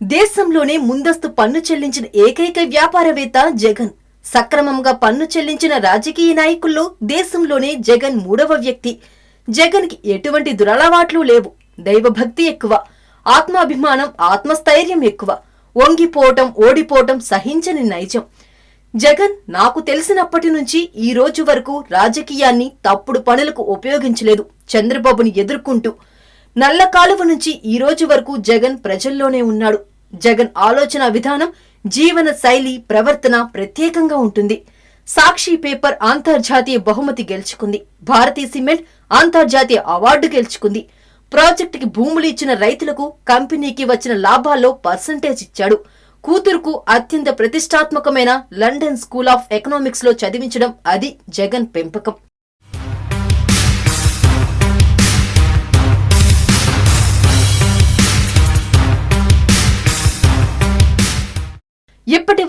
దేశంలోనే ముందస్తు పన్ను చెల్లించిన ఏకైక వ్యాపారవేత్త జగన్. సక్రమంగా పన్ను చెల్లించిన రాజకీయ నాయకుల్లో దేశంలోనే జగన్ మూడవ వ్యక్తి. జగన్కి ఎటువంటి దురలవాట్లు లేవు. దైవభక్తి ఎక్కువ. ఆత్మాభిమానం ఆత్మస్థైర్యం ఎక్కువ. వంగిపోవటం ఓడిపోవటం సహించని నైజం. జగన్ నాకు తెలిసినప్పటి నుంచి ఈ రోజు వరకు రాజకీయాన్ని తప్పుడు పనులకు ఉపయోగించలేదు. చంద్రబాబుని ఎదుర్కొంటూ నల్ల కాలువ నుంచి ఈ రోజు వరకు జగన్ ప్రజల్లోనే ఉన్నాడు. జగన్ ఆలోచన విధానం జీవన శైలి ప్రవర్తన ప్రత్యేకంగా ఉంటుంది. సాక్షి పేపర్ అంతర్జాతీయ బహుమతి గెలుచుకుంది. భారతీయ సిమెంట్ అంతర్జాతీయ అవార్డు గెలుచుకుంది. ప్రాజెక్టుకి భూములు ఇచ్చిన రైతులకు కంపెనీకి వచ్చిన లాభాల్లో పర్సంటేజ్ ఇచ్చాడు. కూతురుకు అత్యంత ప్రతిష్టాత్మకమైన లండన్ స్కూల్ ఆఫ్ ఎకనామిక్స్లో చదివించడం అది జగన్ పెంపకం.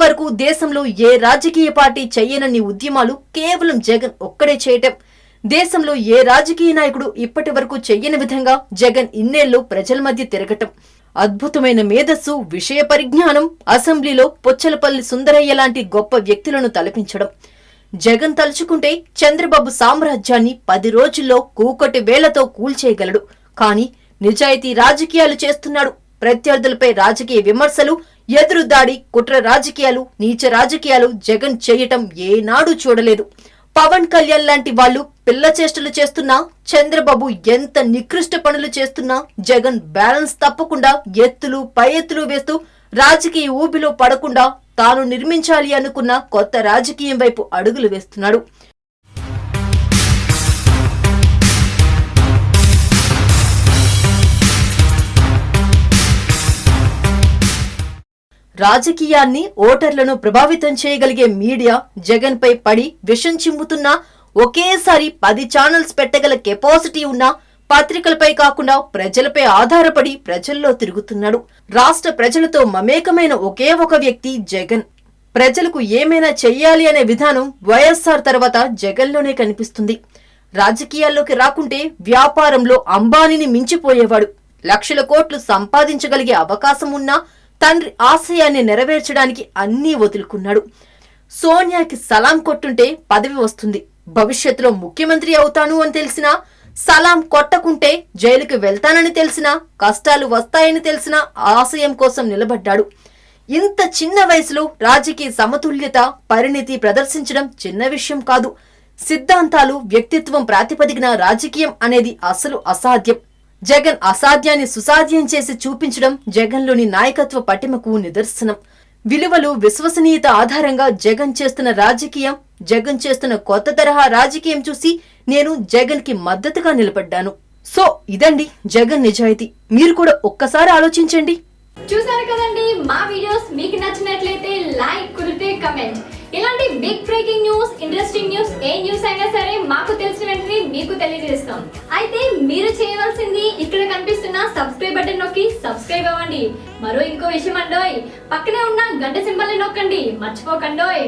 వరకు దేశంలో ఏ రాజకీయ పార్టీ చెయ్యనన్ని ఉద్యమాలు కేవలం జగన్ ఒక్కడే చేయటం. దేశంలో ఏ రాజకీయ నాయకుడు ఇప్పటి వరకు చెయ్యని విధంగా జగన్ ఇన్నేళ్ళు ప్రజల మధ్య తిరగటం. అద్భుతమైన మేధస్సు విషయ పరిజ్ఞానం అసెంబ్లీలో పొచ్చలపల్లి సుందరయ్య లాంటి గొప్ప వ్యక్తులను తలపించడం. జగన్ తలుచుకుంటే చంద్రబాబు సామ్రాజ్యాన్ని పది రోజుల్లో కూకటి వేళ్ళతో కూల్చేయగలడు. కానీ నిజాయితీ రాజకీయాలు చేస్తున్నాడు. ప్రత్యర్థులపై రాజకీయ విమర్శలు ఎదురుదాడి కుట్ర రాజకీయాలు నీచ రాజకీయాలు జగన్ చేయటం ఏనాడు చూడలేదు. పవన్ కళ్యాణ్ లాంటి వాళ్ళు పిల్ల చేష్టలు చేస్తున్నా చంద్రబాబు ఎంత నికృష్ట పనులు చేస్తున్నా జగన్ బ్యాలెన్స్ తప్పకుండా ఎత్తులు పై ఎత్తులు వేస్తూ రాజకీయ ఊబిలో పడకుండా తాను నిర్మించాలి అనుకున్న కొత్త రాజకీయం వైపు అడుగులు వేస్తున్నాడు. రాజకీయాన్ని ఓటర్లను ప్రభావితం చేయగలిగే మీడియా జగన్ పై పడి విషం చిమ్ముతున్నా ఒకేసారి పది ఛానల్స్ పెట్టగల కెపాసిటీ ఉన్నా పత్రికలపై కాకుండా ప్రజలపై ఆధారపడి ప్రజల్లో తిరుగుతున్నాడు. రాష్ట్ర ప్రజలతో మమేకమైన ఒకే ఒక వ్యక్తి జగన్. ప్రజలకు ఏమైనా చెయ్యాలి అనే విధానం వైఎస్ఆర్ తర్వాత జగన్లోనే కనిపిస్తుంది. రాజకీయాల్లోకి రాకుంటే వ్యాపారంలో అంబానీని మించిపోయేవాడు. లక్షల కోట్లు సంపాదించగలిగే అవకాశం ఉన్నా తండ్రి ఆశయాన్ని నెరవేర్చడానికి అన్నీ వదులుకున్నాడు. సోనియాకి సలాం కొట్టుంటే పదవి వస్తుంది. భవిష్యత్తులో ముఖ్యమంత్రి అవుతాను అని తెలిసినా సలాం కొట్టకుంటే జైలుకి వెళ్తానని తెలిసినా కష్టాలు వస్తాయని తెలిసినా ఆశయం కోసం నిలబడ్డాడు. ఇంత చిన్న వయసులో రాజకీయ సమతుల్యత పరిణితి ప్రదర్శించడం చిన్న విషయం కాదు. సిద్ధాంతాలు వ్యక్తిత్వం ప్రాతిపదికన రాజకీయం అనేది అసలు అసాధ్యం. జగన్ అసాధ్యాన్ని సుసాధ్యం చేసి చూపించడం జగన్లోని నాయకత్వ పటిమకు నిదర్శనం. విలువలు విశ్వసనీయత ఆధారంగా జగన్ చేస్తున్న రాజకీయం జగన్ చేస్తున్న కొత్త తరహా రాజకీయం చూసి నేను జగన్కి మద్దతుగా నిలబడ్డాను. సో ఇదండి జగన్ నిజాయితీ. మీరు కూడా ఒక్కసారి ఆలోచించండి. చూసారు కదండి మా వీడియోస్ మీకు నచ్చినట్లయితే లైక్ కుదిరితే కమెంట్. ఇలాంటి బ్రేకింగ్ న్యూస్ ఇంట్రెస్టింగ్ న్యూస్ ఏ న్యూస్ అయినా సరే మాకు తెలిసిన వెంటనే మీకు తెలియజేస్తాం. అయితే మీరు చేయవలసింది ఇక్కడ కనిపిస్తున్న సబ్స్క్రైబ్ బటన్ నొక్కి సబ్స్క్రైబ్ అవ్వండి. మరో ఇంకో విషయం అండోయ్. పక్కనే ఉన్న గంట సింబల్ నొక్కండి. మర్చిపోకండోయ్.